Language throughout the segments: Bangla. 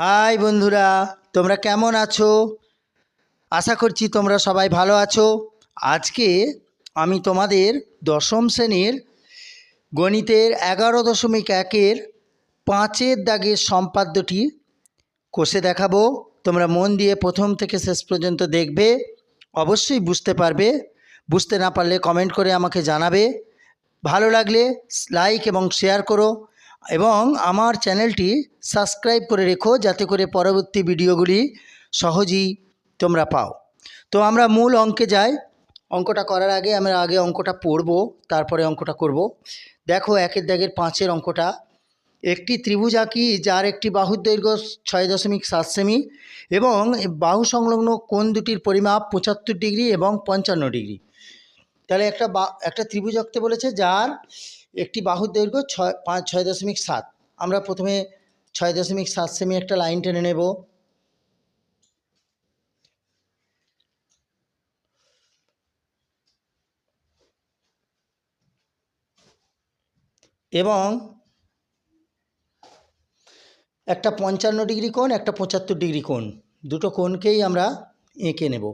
হাই বন্ধুরা, তোমরা কেমন আছো? আশা করছি তোমরা সবাই ভালো আছো। আজকে আমি তোমাদের দশম শ্রেণির গণিতের এগারো দশমিক একের পাঁচের দাগের সম্পাদ্যটি কষে দেখাবো। তোমরা মন দিয়ে প্রথম থেকে শেষ পর্যন্ত দেখবে, অবশ্যই বুঝতে পারবে। বুঝতে না পারলে কমেন্ট করে আমাকে জানাবে। ভালো লাগলে লাইক এবং শেয়ার করো। এবং আমার চ্যানেলটি সাবস্ক্রাইব করে রেখো যাতে করে পরবর্তী ভিডিওগুলি সহজেই তোমরা পাও। তো আমরা মূল অঙ্কে যাই। অঙ্কটা করার আগে আমরা আগে অঙ্কটা পড়ব, তারপরে অঙ্কটা করব। দেখো একের দাগের পাঁচের অঙ্কটা। একটি ত্রিভুজ আঁকি যার একটি বাহুর দৈর্ঘ্য ছয় দশমিক সাত সেমি এবং বাহু সংলগ্ন কোণ দুটির পরিমাপ পঁচাত্তর ডিগ্রি এবং পঞ্চান্ন ডিগ্রি। তাহলে একটা বা, একটা ত্রিভুজ আঁকতে বলেছে যার একটি বাহুর দৈর্ঘ্য ছয়, পাঁচ, ছয় দশমিক সাত। আমরা প্রথমে ছয় দশমিক সাত সেমি একটা লাইন টেনে নেব। এবং একটা পঞ্চান্ন ডিগ্রি কোণ, একটা পঁচাত্তর ডিগ্রি কোণ। দুটো কোণকেই আমরা এঁকে নেব।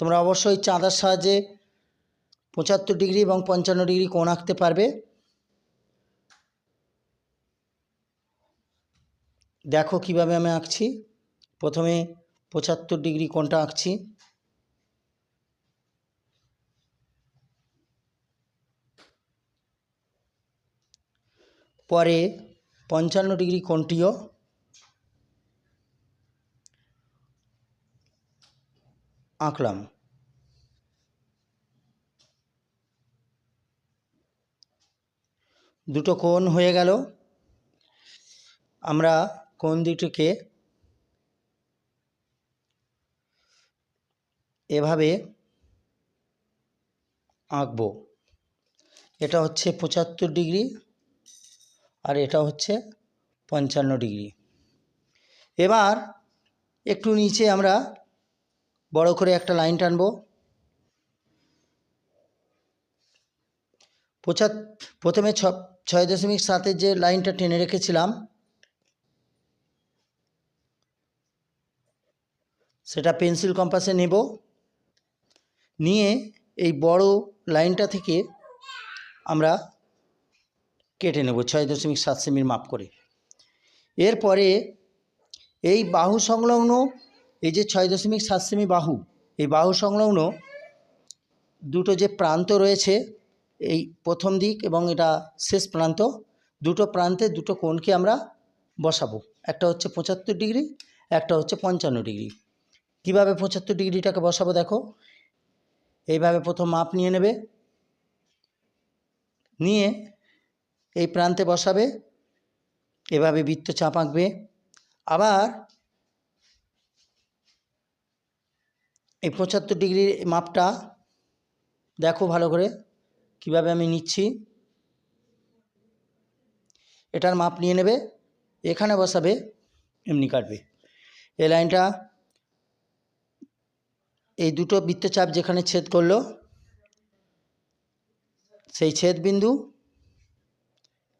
তোমরা অবশ্যই চাঁদার সাহায্যে পঁচাত্তর ডিগ্রি এবং পঞ্চান্ন ডিগ্রি কোণ আঁকতে পারবে। দেখো কীভাবে আমি আঁকছি। প্রথমে পঁচাত্তর ডিগ্রি কোণটা আঁকছি। পরে পঞ্চান্ন ডিগ্রি কোণটিও আঁকলাম। দুটো কোণ হয়ে গেল। আমরা কোণ দুটোকে এভাবে আঁকবো। এটা হচ্ছে পঁচাত্তর ডিগ্রি আর এটা হচ্ছে পঞ্চান্ন ডিগ্রি। এবার একটু নিচে আমরা বড় করে একটা লাইন টানবো। পঁচাত, প্রথমে ছ, ছয় দশমিক সাতের যে লাইনটা টেনে রেখেছিলাম, সেটা পেন্সিল কম্পাসে নেব। নিয়ে এই বড় লাইনটা থেকে আমরা কেটে নেব ছয় দশমিক সাত সেমির মাপ করে। এরপরে এই বাহু সংলগ্ন এই যে ছয় দশমিক সাত সেমি বাহু, এই বাহু সংলগ্ন দুটো যে প্রান্ত রয়েছে, এই প্রথম দিক এবং এটা শেষ প্রান্ত, দুটো প্রান্তে দুটো কোণকে আমরা বসাবো। একটা হচ্ছে পঁচাত্তর ডিগ্রি, একটা হচ্ছে পঞ্চান্ন ডিগ্রি। কীভাবে পঁচাত্তর ডিগ্রিটাকে বসাবো দেখো? এইভাবে প্রথম মাপ নিয়ে নেবে। নিয়ে এই প্রান্তে বসাবে। এভাবে বৃত্ত চাপ আঁকবে। আবার এই পঁচাত্তর ডিগ্রির মাপটা দেখো ভালো করে কীভাবে আমি নিচ্ছি। এটার মাপ নিয়ে নেবে, এখানে বসাবে, এমনি কাটবে। এই লাইনটা এই দুটো বৃত্তচাপ যেখানে ছেদ করল, সেই ছেদ বিন্দু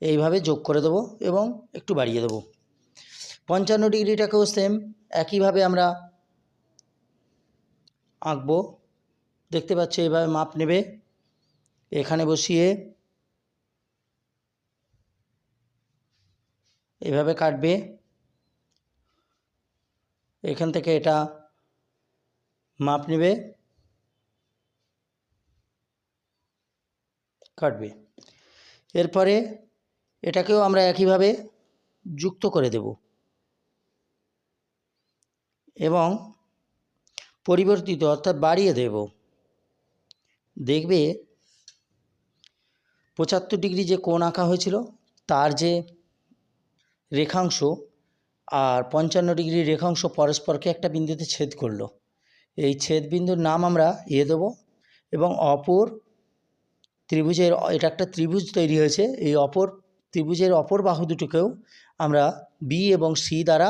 এইভাবে যোগ করে দেবো এবং একটু বাড়িয়ে দেবো। পঞ্চান্ন ডিগ্রিটাকেও সেম একইভাবে আমরা আঁকবো। দেখতে পাচ্ছ এইভাবে মাপ নেবে। এখানে বসিয়ে এভাবে কাটবে। এখান থেকে এটা মাপ নেবে। কাটবে। এরপরে এটাকেও আমরা একইভাবে যুক্ত করে দেব। এবং পরিবর্তিত অর্থাৎ বাড়িয়ে দেব। দেখবে পঁচাত্তর ডিগ্রি যে কোণ আঁকা হয়েছিল, তার যে রেখাংশ আর পঞ্চান্ন ডিগ্রি রেখাংশ পরস্পরকে একটা বিন্দুতে ছেদ করল। এই ছেদ বিন্দুর নাম আমরা এ দেবো এবং অপর ত্রিভুজের এটা একটা ত্রিভুজ তৈরি হয়েছে। এই অপর ত্রিভুজের অপর বাহু দুটোকেও আমরা বি এবং সি দ্বারা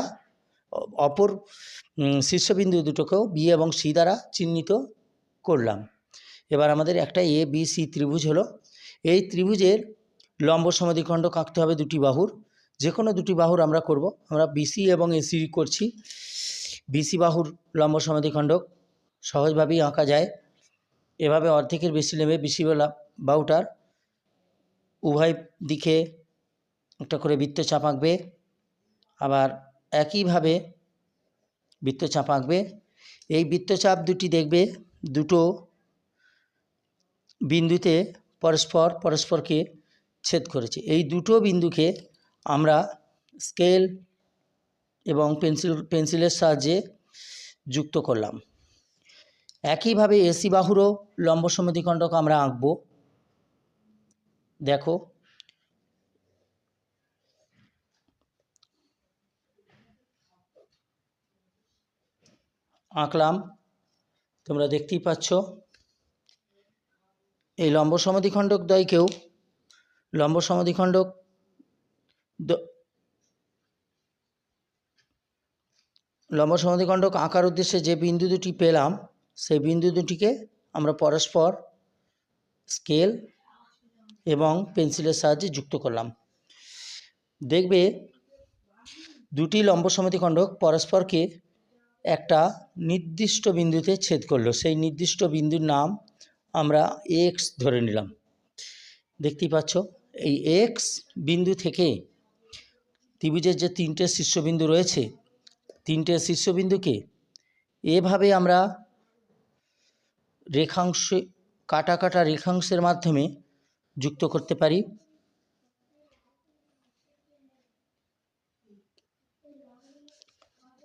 অপর শীর্ষবিন্দু দুটোকেও বি এবং সি দ্বারা চিহ্নিত করলাম। এবার আমাদের একটা এ বি সি ত্রিভুজ হলো। এই ত্রিভুজের লম্ব সমাধিখণ্ড আঁকতে হবে দুটি বাহুর। যে কোনো দুটি বাহুর আমরা করব। আমরা বিসি এবং এসি করছি। বিসি বাহুর লম্ব সমাধিখণ্ডক সহজভাবেই আঁকা যায়। এভাবে অর্ধেকের বেশি নেবে বিসি বাহুটার। উভয় দিকে একটা করে বৃত্তচাপ আঁকবে। আবার একইভাবে বৃত্তচাপ আঁকবে। এই বৃত্তচাপ দুটি দেখবে, দুটো বিন্দুতে পরস্পর পরস্পরকে ছেদ করেছে। এই দুটো বিন্দুকে আমরা স্কেল এবং পেন্সিল, পেন্সিলের সাহায্যে যুক্ত করলাম। একইভাবে এসি বাহুরও লম্ব সমদ্বিখণ্ডক আমরা আঁকবো। দেখো আঁকলাম। তোমরা দেখতেই পাচ্ছ। এই লম্ব সমদ্বিখণ্ডক দ্বয়কেও লম্ব সমদ্বিখণ্ডক দ- লম্ব সমদ্বিখণ্ডক আঁকার উদ্দেশ্যে যে বিন্দু দুটি পেলাম, সেই বিন্দু দুটিকে আমরা পরস্পর স্কেল এবং পেন্সিলের সাহায্যে যুক্ত করলাম। দেখবে দুটি লম্ব সমদ্বিখণ্ডক পরস্পরকে একটা নির্দিষ্ট বিন্দুতে ছেদ করল। সেই নির্দিষ্ট বিন্দুর নাম আমরা এক্স ধরে নিলাম। দেখতেই পাচ্ছ, এই এক্স বিন্দু থেকে ত্রিভুজের যে তিনটে শীর্ষবিন্দু রয়েছে, তিনটে শীর্ষবিন্দুকে এভাবে আমরা রেখাংশে, কাটা কাটা রেখাংশের মাধ্যমে যুক্ত করতে পারি।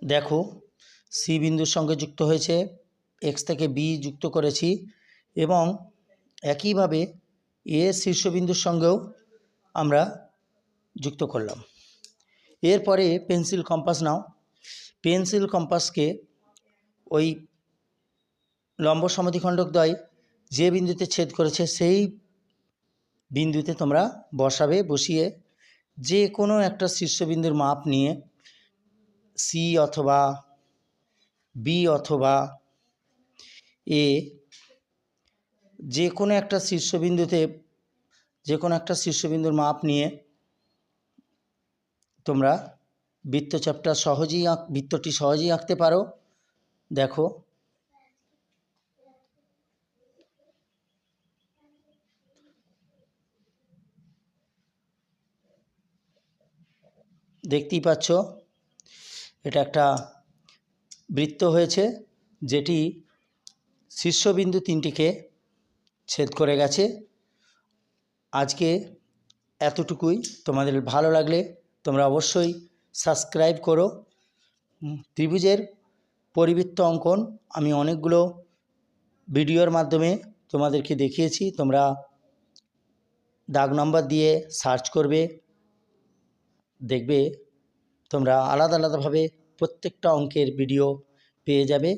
দেখো সি বিন্দুর সঙ্গে যুক্ত হয়েছে এক্স থেকে বি যুক্ত করেছি এবং একইভাবে এ শীর্ষবিন্দুর সঙ্গেও আমরা যুক্ত করলাম। এরপরে পেন্সিল কম্পাস নাও। পেন্সিল কম্পাসকে ওই লম্ব সমাধিখণ্ডক দ্বয় যে বিন্দুতে ছেদ করেছে সেই বিন্দুতে তোমরা বসাবে, বসিয়ে যে কোনো একটা শীর্ষবিন্দুর মাপ নিয়ে সি অথবা বি অথবা এ যে কোনো একটা শীর্ষবিন্দুতে, যে কোনো একটা শীর্ষবিন্দুর মাপ নিয়ে তোমরা বৃত্তচাপটা সহজেই আঁক, বৃত্তটি সহজেই আঁকতে পারো। দেখো, দেখতেই পাচ্ছ, এটা একটা বৃত্ত হয়েছে, যেটি শীর্ষবিন্দু তিনটিকে ছেদ করে গেছে। আজকে এতটুকুই। তোমাদের ভালো লাগলে তোমরা অবশ্যই সাবস্ক্রাইব করো। ত্রিভুজের পরিবৃত্ত অঙ্কন আমি অনেকগুলো ভিডিওর মাধ্যমে তোমাদেরকে দেখিয়েছি। তোমরা দাগ নম্বর দিয়ে সার্চ করবে, দেখবে তোমরা আলাদা আলাদাভাবে প্রত্যেকটা অঙ্কের ভিডিও পেয়ে যাবে।